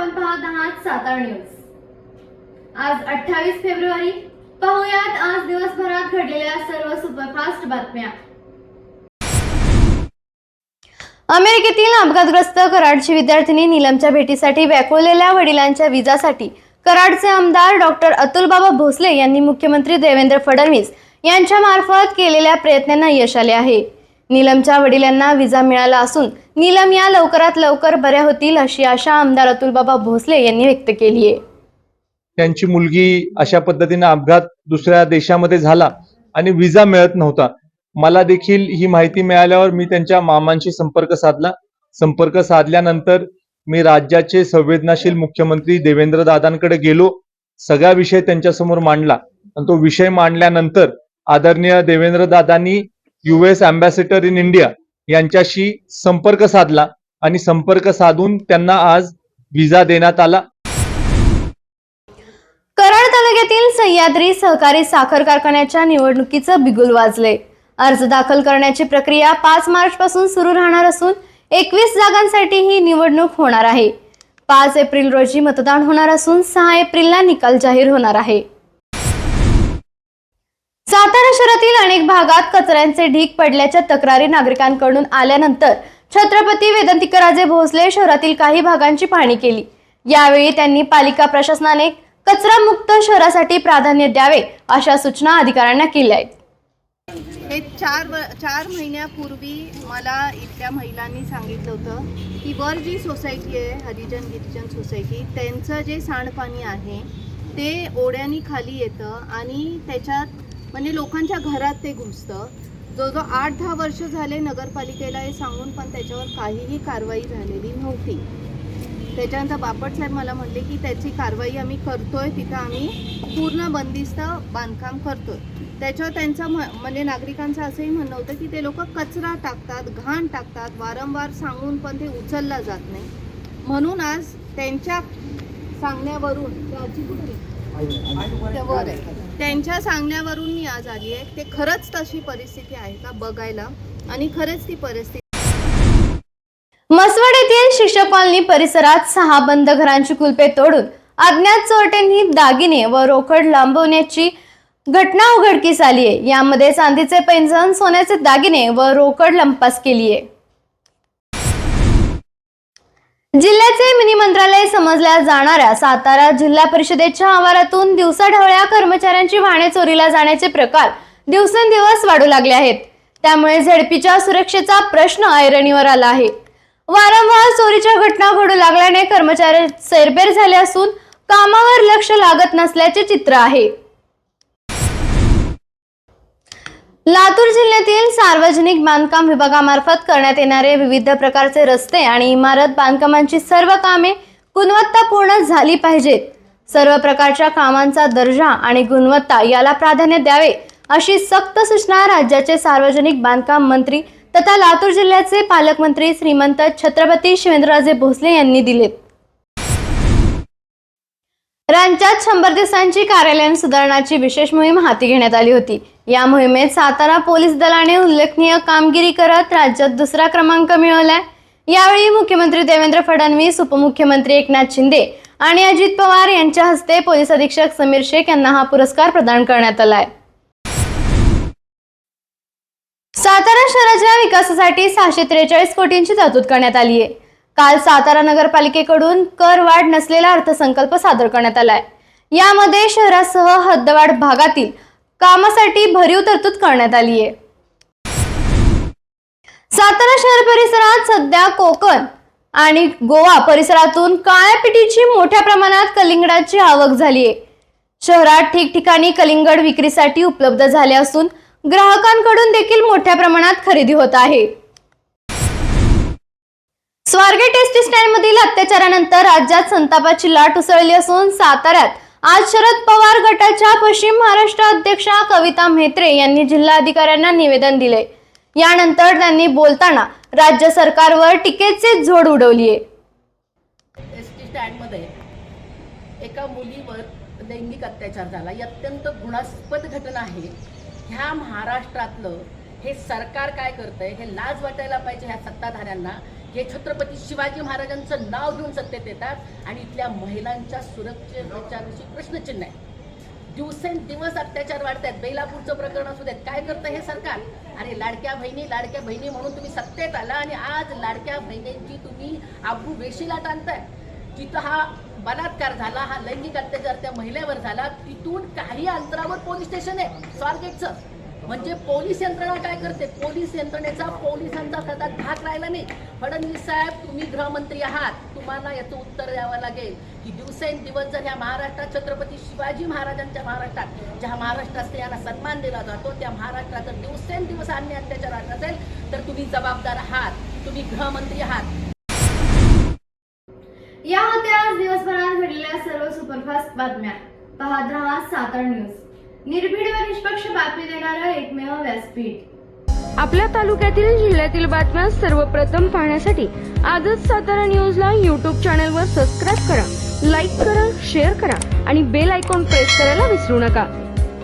आपण पाहत आहात सातारा न्यूज. आज अठ्ठावीस फेब्रुवारी पाहुयात आज दिवसभरात घडलेल्या सर्व सुपरफास्ट बातम्या. अमेरिकेतील अपघातग्रस्त कराडची विद्यार्थिनी नीलमच्या भेटीसाठी व्याकुळलेल्या वडिलांच्या विजासाठी कराडचे आमदार डॉक्टर अतुलबाबा भोसले यांनी मुख्यमंत्री देवेंद्र फडणवीस यांच्या मार्फत केलेल्या प्रयत्नांना यश आले आहे. नीलमच्या वडिलांना विजा मिळाला असून नीलम या लवकरात लवकर बऱ्या होतील अशी आशा आमदार अतुलबाबा भोसले यांनी व्यक्त केली आहे. त्यांची मुलगी अशा पद्धतीने अपघात दुसऱ्या देशामध्ये झाला आणि विजा मिळत नव्हता. मला देखील ही माहिती मिळाल्यावर मी त्यांच्या मामांशी संपर्क साधला. संपर्क साधल्यानंतर मी राज्याचे संवेदनाशील मुख्यमंत्री देवेंद्र दादांकडे गेलो. सगळा विषय त्यांच्यासमोर मांडला. आणि तो विषय मांडल्यानंतर आदरणीय देवेंद्र दादांनी युएस अँबॅसेडर इन इंडिया यांच्याशी संपर्क साधला आणि संपर्क साधून त्यांना आज व्हिसा देण्यात आला. कराड तालुक्यातील सह्याद्री सहकारी साखर कारखान्याच्या निवडणुकीचं बिगुल वाजले. अर्ज दाखल करण्याची प्रक्रिया पाच मार्च पासून सुरू राहणार असून एकवीस जागांसाठी ही निवडणूक होणार आहे. पाच एप्रिल रोजी मतदान होणार असून सहा एप्रिलला निकाल जाहीर होणार आहे. सातारा शहरातील अनेक भागात कचऱ्यांचे ढीग पडल्याच्या तक्रारी नागरिकांकडून आल्यानंतर छत्रपती वेदंतिकराजे भोसले शहरातील काही भागांची पाहणी केली. यावेळी त्यांनी पालिका प्रशासनाने कचरा मुक्त शहरासाठी प्राधान्य द्यावे अशा सूचना अधिकाऱ्यांना केल्या आहेत. हे चार व चार महिन्यापूर्वी मला इथल्या महिलांनी सांगितलं होतं की वर जी सोसायटी आहे हरिजन गिरिजन सोसायटी त्यांचं जे सांडपाणी आहे ते ओढ्यानी खाली येतं आणि त्याच्यात म्हणजे लोकांच्या घरात ते घुसतं. जवळजवळ आठ दहा वर्ष झाले नगरपालिकेला हे सांगून पण त्याच्यावर काहीही कारवाई झालेली नव्हती. त्याच्यानंतर बापट साहेब मला म्हणले की त्याची कारवाई आम्ही करतोय तिथं आम्ही पूर्ण बंदिस्त बांधकाम करतोय. त्याच्यावर त्यांचं म्हणजे नागरिकांचं असंही म्हणणं होतं की ते लोक कचरा टाकतात घाण टाकतात वारंवार सांगून पण ते उचलला जात नाही. म्हणून आज त्यांच्या सांगण्यावरून त्यांच्या सांगण्यावरून मी आज आली आहे. ते खरंच तशी परिस्थिती आहे का बघायला. आणि खरंच ती परिस्थिती मसवड येथील शिक्षक कॉलनी परिसरात सहा बंद घरांची कुलपे तोडून अज्ञात चोरट्यांनी दागिने व रोकड लांबवण्याची घटना उघडकीस आली आहे. यामध्ये चांदीचे पैंजण सोन्याचे दागिने व रोकड लंपास केली आहे. जिल्ह्याचे मिनी मंत्रालय समजल्या जाणाऱ्या सातारा जिल्हा परिषदेच्या आवारातून दिवसाढवळ्या कर्मचाऱ्यांची वाहने चोरीला जाण्याचे प्रकार दिवसेंदिवस वाढू लागले आहेत. त्यामुळे झडपीच्या सुरक्षेचा प्रश्न ऐरणीवर आला आहे. वारंवार चोरीच्या घटना घडू लागल्याने कर्मचारी सैरबेर झाले असून कामावर लक्ष लागत नसल्याचे चित्र आहे. लातूर जिल्ह्यातील सार्वजनिक बांधकाम विभागामार्फत करण्यात येणारे विविध प्रकारचे रस्ते आणि इमारत बांधकामांची सर्व कामे गुणवत्तापूर्ण झाली पाहिजेत. सर्व प्रकारच्या कामांचा दर्जा आणि गुणवत्ता याला प्राधान्य द्यावे अशी सक्त सूचना राज्याचे सार्वजनिक बांधकाम मंत्री तथा लातूर जिल्ह्याचे पालकमंत्री श्रीमंत छत्रपती शिवेंद्रराजे भोसले यांनी दिलेत. राज्यात शंभर दिवसांची कार्यालयीन सुधारणाची विशेष मोहीम हाती घेण्यात आली होती. या मोहिमेत सातारा पोलीस दलाने उल्लेखनीय कामगिरी करत राज्यात दुसरा क्रमांक मिळवलाय. यावेळी मुख्यमंत्री देवेंद्र फडणवीस उपमुख्यमंत्री एकनाथ शिंदे आणि अजित पवार यांच्या हस्ते पोलीस अधीक्षक समीर शेख यांना हा पुरस्कार प्रदान करण्यात आलाय. सातारा शहराच्या विकासासाठी सहाशे त्रेचाळीस कोटींची तरतूद करण्यात आली आहे काल सातारा नगरपालिकेकडून कर वाढ नसलेला अर्थसंकल्प सादर करण्यात आलाय. यामध्ये शहरासह हद्दवाढ भागातील कामासाठी भरीव तरतूद करण्यात आली आहे सातारा शहर परिसरात सध्या कोकण आणि गोवा परिसरातून काळ्या पिटीची मोठ्या प्रमाणात कलिंगडाची आवक झाली आहे शहरात ठिकठिकाणी कलिंगड विक्रीसाठी उपलब्ध झाले असून ग्राहकांकडून देखील मोठ्या प्रमाणात खरेदी होत आहे. स्वारगेट एसटी स्टँड मधील अत्याचारानंतर राज्यात संतापाची लाट उसळली असून साताऱ्यात आज शरद पवार गटाच्या पश्चिम महाराष्ट्र अध्यक्षा कविता म्हेत्रे यांनी जिल्हाधिकाऱ्यांना निवेदन दिले. यानंतर त्यांनी बोलताना राज्य सरकारवर टीकेचे झोड उडवली आहे एस टी एका मुलीवर लैंगिक अत्याचार झाला. ही अत्यंत गुणास्पद घटना आहे. ह्या महाराष्ट्रातलं हे सरकार काय करतंय हे लाज वाटायला पाहिजे ह्या सत्ताधाऱ्यांना. हे छत्रपती शिवाजी महाराजांचं नाव घेऊन सत्तेत येतात आणि इथल्या महिलांच्या सुरक्षेविषयी प्रश्नचिन्ह आहे दिवसेंदिवस अत्याचार वाढत आहेत बेलापूरचं प्रकरण असू देत काय करतं हे सरकार? अरे लाडक्या बहिणी लाडक्या बहिणी म्हणून तुम्ही सत्तेत आला आणि आज लाडक्या बहिणींची तुम्ही आबू वेशीला आणताय जिथं हा बलात्कार झाला हा लैंगिक अत्याचार त्या महिलेवर झाला तिथून काही अंतरावर पोलीस स्टेशन आहे. स्वारगेटचं. म्हणजे पोलीस यंत्रणा काय करते? पोलीस यंत्रणेचा पोलिसांचा कदाच धाक राहिला नाही. फडणवीस साहेब तुम्ही गृहमंत्री आहात. तुम्हाला याचं उत्तर द्यावं लागेल की दिवसेंदिवस जर ह्या महाराष्ट्रात छत्रपती शिवाजी महाराजांच्या महाराष्ट्रात ज्या महाराष्ट्रात स्त्रियांना सन्मान दिला जातो त्या महाराष्ट्रात जर दिवसेंदिवस अन्य अत्याचार होत असेल तर तुम्ही जबाबदार आहात. तुम्ही गृहमंत्री आहात. या होत्या आज दिवसभरात घडलेल्या सर्व सुपरफास्ट बातम्या. पाहत राहा सातारा न्यूज. निर्भीड व निष्पक्ष बातमी देणारा एकमेव व्यासपीठ. आपल्या तालुक्यातील जिल्ह्यातील बातम्या सर्वप्रथम पाहण्यासाठी आजच सातारा न्यूजला यूट्यूब चॅनलवर सबस्क्राईब करा लाईक करा शेअर करा आणि बेल आयकॉन प्रेस करायला विसरू नका.